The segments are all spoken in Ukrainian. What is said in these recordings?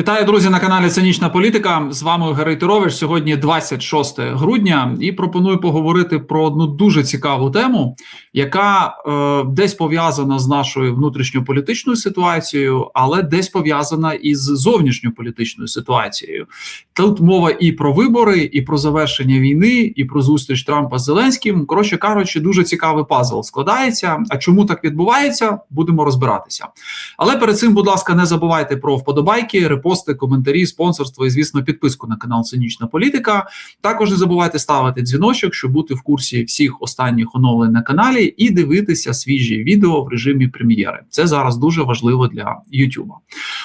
Вітаю, друзі, на каналі Цинічна Політика. З вами Герой Тирович. Сьогодні 26 грудня, і пропоную поговорити про одну дуже цікаву тему, яка е, десь пов'язана з нашою внутрішньополітичною ситуацією, але десь пов'язана із зовнішньополітичною ситуацією. Тут мова і про вибори, і про завершення війни, і про зустріч Трампа з Зеленським. Коротше кажучи, дуже цікавий пазл складається. А чому так відбувається? Будемо розбиратися. Але перед цим, будь ласка, не забувайте про вподобайки, репости, коментарі, спонсорство і, звісно, підписку на канал Цинічна Політика. Також не забувайте ставити дзвіночок, щоб бути в курсі всіх останніх оновлень на каналі і дивитися свіжі відео в режимі прем'єри. Це зараз дуже важливо для Ютуба.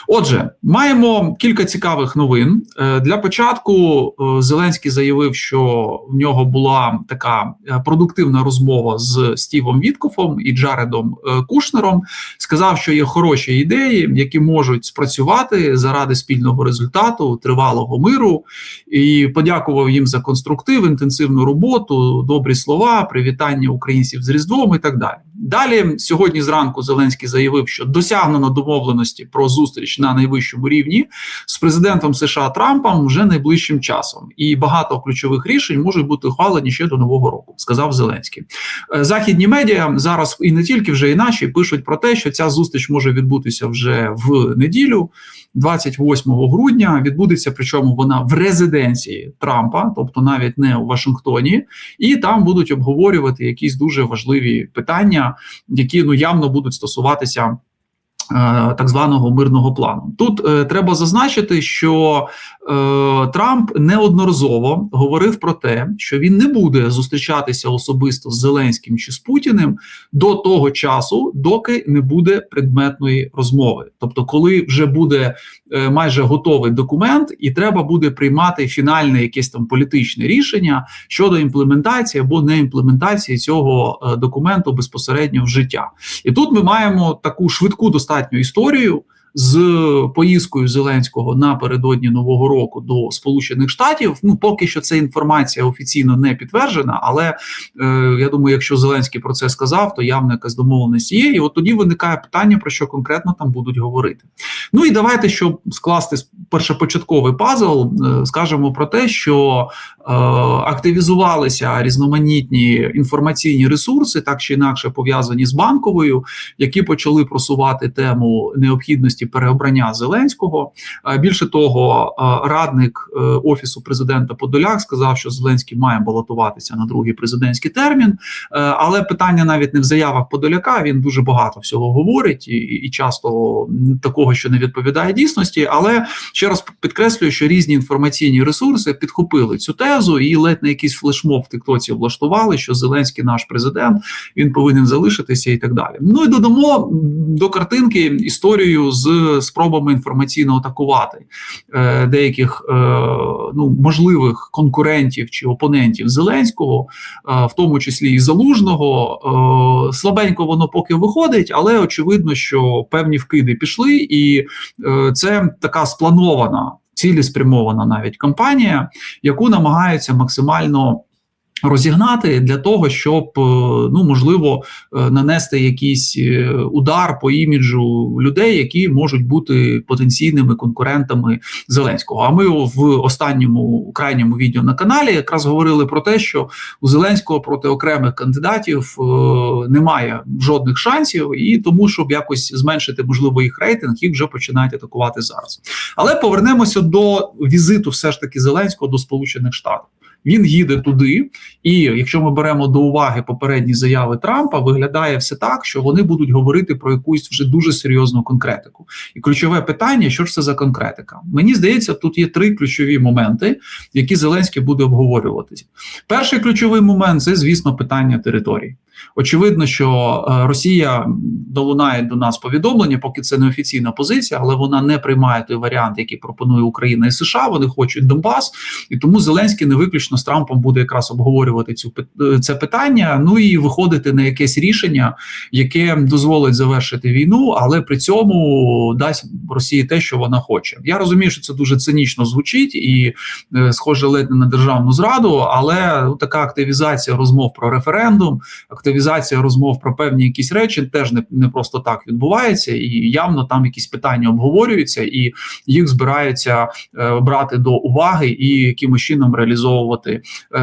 Отже, маємо кілька цікавих новин. Е, Для початку е, Зеленський заявив, що в нього була така е, продуктивна розмова з Стівом Віткофом і Джаредом Кушнером. Сказав, що є хороші ідеї, які можуть спрацювати заради спільного результату, тривалого миру, і подякував їм за конструктив, інтенсивну роботу, добрі слова, привітання українців з Різдвом і так далі. Далі сьогодні зранку Зеленський заявив, що досягнено домовленості про зустріч на найвищому рівні з президентом США Трампом вже найближчим часом, і багато ключових рішень можуть бути ухвалені ще до нового року, сказав Зеленський. Е, Західні медіа зараз і не тільки вже і наші пишуть про те, що ця зустріч може відбутися вже в неділю, 28 грудня. Відбудеться, причому вона в резиденції Трампа, тобто навіть не у Вашингтоні, і там будуть обговорювати якісь дуже важливі питання, які ну явно будуть стосуватися. Е, Так званого мирного плану тут е, треба зазначити, що е, Трамп неодноразово говорив про те, що він не буде зустрічатися особисто з Зеленським чи з Путіним до того часу, доки не буде предметної розмови. Тобто, коли вже буде майже готовий документ, і треба буде приймати фінальне якесь там політичне рішення щодо імплементації або не імплементації цього документу безпосередньо в життя. І тут ми маємо таку швидку достатню історію. З поїздкою Зеленського напередодні нового року до Сполучених Штатів. Ну поки що ця інформація офіційно не підтверджена, але е, я думаю, якщо Зеленський про це сказав, то явно якась домовленість є. І от тоді виникає питання, про що конкретно там будуть говорити. Ну і давайте, щоб скласти першопочатковий пазл, е, скажемо про те, що е, активізувалися різноманітні інформаційні ресурси, так чи інакше пов'язані з банковою, які почали просувати тему необхідності переобрання Зеленського. Е, Більше того, е, радник е, офісу президента Подоляк сказав, що Зеленський має балотуватися на другий президентський термін. Але питання навіть не в заявах Подоляка. Він дуже багато всього говорить і, і часто такого, що не відповідає дійсності. Але ще раз підкреслюю, що різні інформаційні ресурси підхопили цю тезу і ледь на якийсь флешмоб в Тиктоці влаштували, що Зеленський наш президент він повинен залишитися і так далі. Ну і додамо до картинки історію з спробами інформаційно атакувати е, деяких е, ну можливих конкурентів чи опонентів Зеленського, е, в тому числі і залужного. Слабенько воно поки виходить, але очевидно, що певні вкиди пішли, і це така спланована. Цілеспрямована навіть кампанія, яку намагаються максимально розігнати для того, щоб е, ну можливо е, нанести якийсь е, удар по іміджу людей, які можуть бути потенційними конкурентами Зеленського. А ми в останньому крайньому відео на каналі якраз говорили про те, що у Зеленського проти окремих кандидатів немає жодних шансів, і тому, щоб якось зменшити можливо їх рейтинг, їх вже починають атакувати зараз. Але повернемося до візиту, все ж таки Зеленського до Сполучених Штатів. Він їде туди, і якщо ми беремо до уваги попередні заяви Трампа, виглядає все так, що вони будуть говорити про якусь вже дуже серйозну конкретику. І ключове питання: що ж це за конкретика? Мені здається, тут є три ключові моменти, які Зеленський буде обговорюватися. Перший ключовий момент це, звісно, питання територій. Очевидно, що е, Росія долунає до нас повідомлення, поки це не офіційна позиція, але вона не приймає той варіант, який пропонує Україна і США. Вони хочуть Донбас, і тому Зеленський не виключно фактично з Трампом буде якраз обговорювати цю це питання. Ну і виходити на якесь рішення, яке дозволить завершити війну, але при цьому дасть Росії те, що вона хоче. Я розумію, що це дуже цинічно звучить і е, схоже ледь не на державну зраду, але ну, така активізація розмов про референдум, активізація розмов про певні якісь речі теж не, не просто так відбувається, і явно там якісь питання обговорюються, і їх збираються е, брати до уваги і якимось чином реалізовувати е,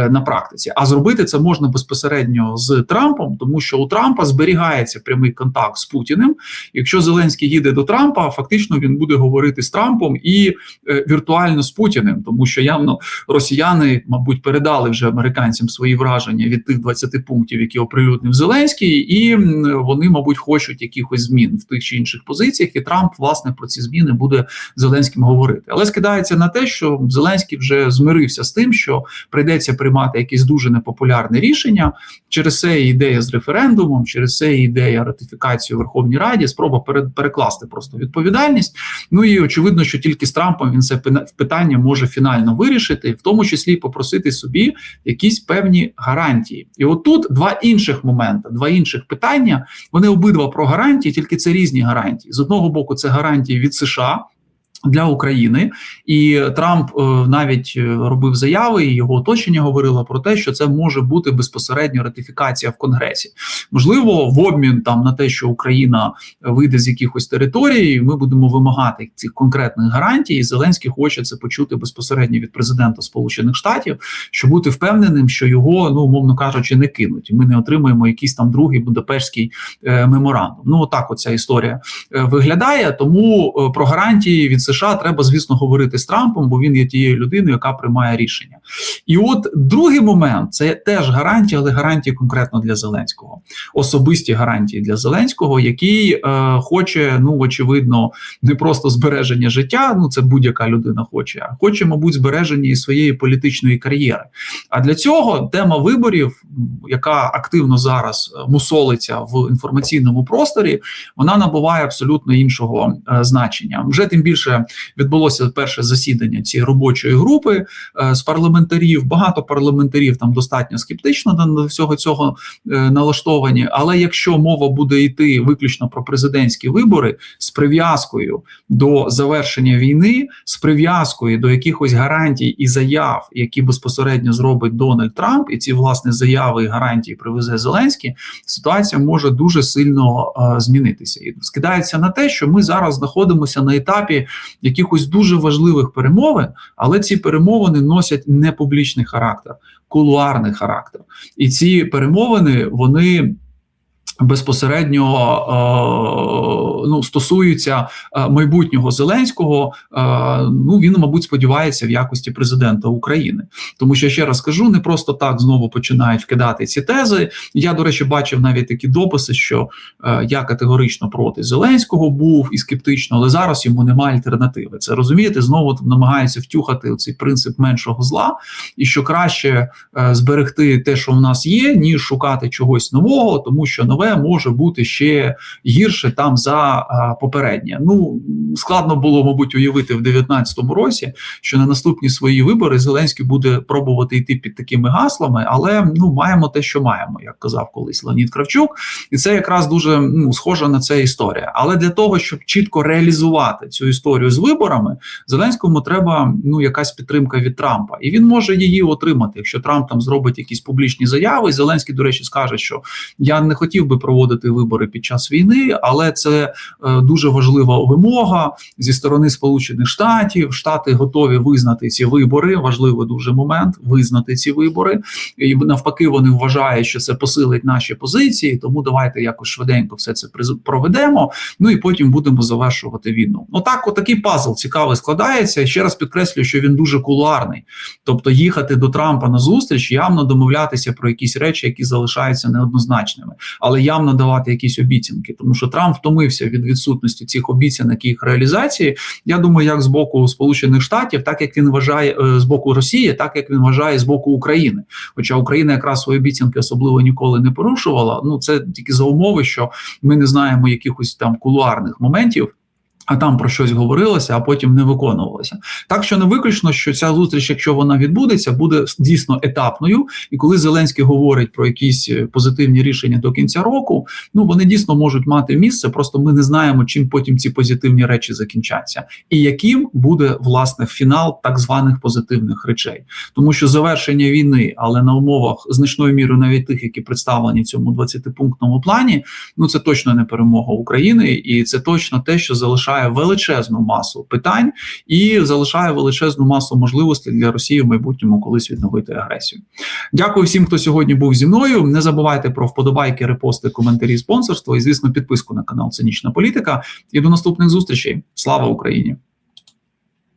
на практиці. А зробити це можна безпосередньо з Трампом, тому що у Трампа зберігається прямий контакт з Путіним. Якщо Зеленський їде до Трампа, фактично він буде говорити з Трампом і е, віртуально з Путіним, тому що явно росіяни, мабуть, передали вже американцям свої враження від тих 20 пунктів, які оприлюднив Зеленський, і вони, мабуть, хочуть якихось змін в тих чи інших позиціях. І Трамп власне про ці зміни буде Зеленським говорити. Але скидається на те, що Зеленський вже змирився з тим, що прийдеться приймати якесь дуже непопулярне рішення. Через це ідея з референдумом, через це ідея ратифікації у Верховній Раді, спроба перекласти просто відповідальність. Ну і очевидно, що тільки з Трампом він це питання може фінально вирішити, в тому числі попросити собі якісь певні гарантії. І отут два інших моменти, два інших питання. Вони обидва про гарантії, тільки це різні гарантії. З одного боку, це гарантії від США. Для України і Трамп е, навіть е, робив заяви, і його оточення говорило про те, що це може бути безпосередньо ратифікація в Конгресі. Можливо, в обмін там на те, що Україна вийде з якихось територій, ми будемо вимагати цих конкретних гарантій. і Зеленський хоче це почути безпосередньо від президента Сполучених Штатів, щоб бути впевненим, що його ну умовно кажучи, не кинуть. Ми не отримаємо якийсь там другий Будапештський е, меморандум. Ну отак, оця історія е, виглядає. Тому е, про гарантії від США треба, звісно, говорити з Трампом, бо він є тією людиною, яка приймає рішення. І от другий момент це теж гарантії, але гарантії конкретно для Зеленського, особисті гарантії для Зеленського, який е, хоче, ну очевидно, не просто збереження життя. Ну це будь-яка людина хоче, а хоче, мабуть, збереження і своєї політичної кар'єри. А для цього тема виборів, яка активно зараз мусолиться в інформаційному просторі, вона набуває абсолютно іншого е, значення. Вже тим більше відбулося перше засідання цієї робочої групи е, з парламентарів. Багато парламентарів там достатньо скептично до всього цього е, налаштовані. Але якщо мова буде йти виключно про президентські вибори з прив'язкою до завершення війни, з прив'язкою до якихось гарантій і заяв, які безпосередньо зробить Дональд Трамп, і ці власне заяви і гарантії привезе Зеленський, ситуація може дуже сильно е, змінитися. І скидається на те, що ми зараз знаходимося на етапі якихось дуже важливих перемовин, але ці перемовини носять не публічний характер, кулуарний характер. І ці перемовини вони безпосередньо е, ну, стосуються е, майбутнього Зеленського. Е, ну він, мабуть, сподівається в якості президента України, тому що ще раз кажу, не просто так знову починають вкидати ці тези. Я до речі бачив навіть такі дописи, що я категорично проти Зеленського був і скептично, але зараз йому немає альтернативи. Це розумієте, знову намагаються втюхати цей принцип меншого зла, і що краще зберегти те, що в нас є, ніж шукати чогось нового, тому що нове може бути ще гірше там за попереднє. Ну складно було, мабуть, уявити в 2019 році, що на наступні свої вибори Зеленський буде пробувати йти під такими гаслами, але ну маємо те, що маємо, як казав колись Леонід Кравчук, і це якраз дуже ну схожа на це історія. Але для того, щоб чітко реалізувати цю історію з виборами, Зеленському треба ну якась підтримка від Трампа, і він може її отримати, якщо Трамп там зробить якісь публічні заяви. Зеленський, до речі, скаже, що я не хотів би проводити вибори під час війни, але це е, дуже важлива вимога зі сторони Сполучених Штатів. Штати готові визнати ці вибори. Важливий дуже момент визнати ці вибори, і навпаки, вони вважають, що це посилить наші позиції. Тому давайте якось швиденько все це проведемо. Ну і потім будемо завершувати війну. Отак, отакий пазл цікавий складається. Ще раз підкреслюю, що він дуже кулуарний, тобто їхати до Трампа на зустріч, явно домовлятися про якісь речі, які залишаються неоднозначними, але явно давати якісь обіцянки, тому що Трамп втомився від відсутності цих обіцянок і їх реалізації. Я думаю, як з боку Сполучених Штатів, так як він вважає е, з боку Росії, так як він вважає з боку України. Хоча Україна якраз свої обіцянки особливо ніколи не порушувала. Ну це тільки за умови, що ми не знаємо якихось там кулуарних моментів. А там про щось говорилося, а потім не виконувалося. Так що не виключно, що ця зустріч, якщо вона відбудеться, буде дійсно етапною. І коли Зеленський говорить про якісь е, позитивні рішення до кінця року, ну вони дійсно можуть мати місце. Просто ми не знаємо, чим потім ці позитивні речі закінчаться, і яким буде власне фінал так званих позитивних речей, тому що завершення війни, але на умовах значною мірою навіть тих, які представлені в цьому 20-пунктному плані, ну це точно не перемога України, і це точно те, що залишає величезну масу питань і залишає величезну масу можливостей для Росії в майбутньому колись відновити агресію. Дякую всім, хто сьогодні був зі мною. Не забувайте про вподобайки, репости, коментарі, спонсорство і, звісно, підписку на канал Цинічна Політика. І до наступних зустрічей. Слава Україні!